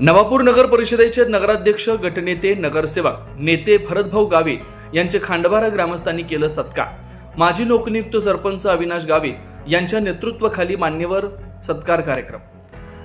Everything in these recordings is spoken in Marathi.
नवापूर नगर परिषदेचे नगराध्यक्ष गटनेते नगरसेवक नेते भरतभाऊ गावित यांचे खांडबारा ग्रामस्थांनी केलं सत्कार. माजी लोकनियुक्त सरपंच अविनाश गावित यांच्या नेतृत्वाखाली मान्यवर सत्कार कार्यक्रम.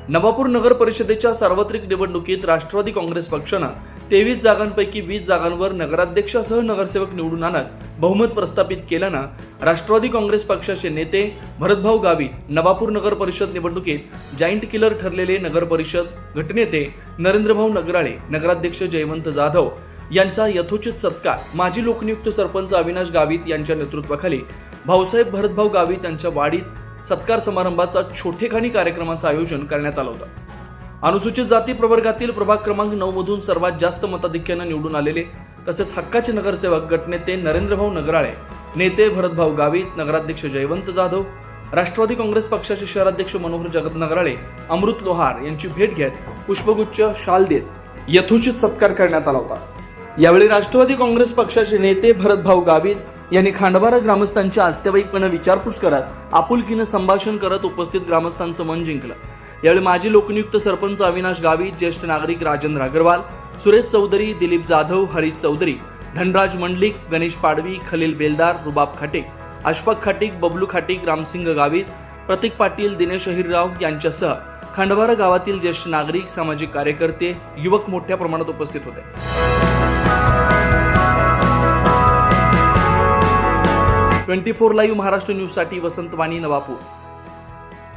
नवापूर नगर परिषदेच्या सार्वत्रिक निवडणुकीत राष्ट्रवादी काँग्रेस पक्षानं तेवीस जागांपैकी वीस जागांवर नगराध्यक्षासह नगरसेवक निवडून आणत बहुमत प्रस्थापित केल्यानं राष्ट्रवादी काँग्रेस पक्षाचे नेते भरतभाऊ गावी नवापूर नगर परिषद निवडणुकीत जाईंट किलर ठरलेले नगर परिषद गटनेते नरेंद्रभाऊ नगराळे नगराध्यक्ष जयवंत जाधव यांचा यथोचित सत्कार माजी लोकनियुक्त सरपंच अविनाश गावित यांच्या नेतृत्वाखाली भाऊसाहेब भरतभाऊ गावित यांच्या वाडीत सत्कार समारंभाचा छोटेखानी कार्यक्रमाचं आयोजन करण्यात आलं होतं. अनुसूचित जाती प्रवर्गातील प्रभाग क्रमांक नऊ मधून सर्वात जास्त मताधिक्यानं निवडून आलेले तसेच हक्काचे नगरसेवक गटनेते नरेंद्रभाऊ नगराळे नेते भरतभाऊ गावित नगराध्यक्ष जयवंत जाधव राष्ट्रवादी काँग्रेस पक्षाचे शहराध्यक्ष मनोहर जगत नगराळे अमृत लोहार यांची भेट घेत पुष्पगुच्छ शाल देत यथोचित सत्कार करण्यात आला होता. यावेळी राष्ट्रवादी काँग्रेस पक्षाचे नेते भरतभाऊ गावित यांनी खांडबारा ग्रामस्थांच्या आस्तेवाईकपणे विचारपूस करत आपुलकीनं संभाषण करत उपस्थित ग्रामस्थांचं मन जिंकलं. यावेळी माजी लोकनियुक्त सरपंच अविनाश गावित ज्येष्ठ नागरिक राजेंद्र अग्रवाल सुरेश चौधरी दिलीप जाधव हरीश चौधरी धनराज मंडलिक गणेश पाडवी खलील बेलदार रुबाब खाटिक अशफाक खाटिक बबलू खाटिक रामसिंग गावित प्रतीक पाटील दिनेश अहिरराव यांच्यासह खंडबारा गावातील ज्येष्ठ नागरिक सामाजिक कार्यकर्ते युवक मोठ्या प्रमाणात उपस्थित होते. ट्वेंटी फोर लाईव्ह महाराष्ट्र न्यूजसाठी वसंतवाणी नवापूर.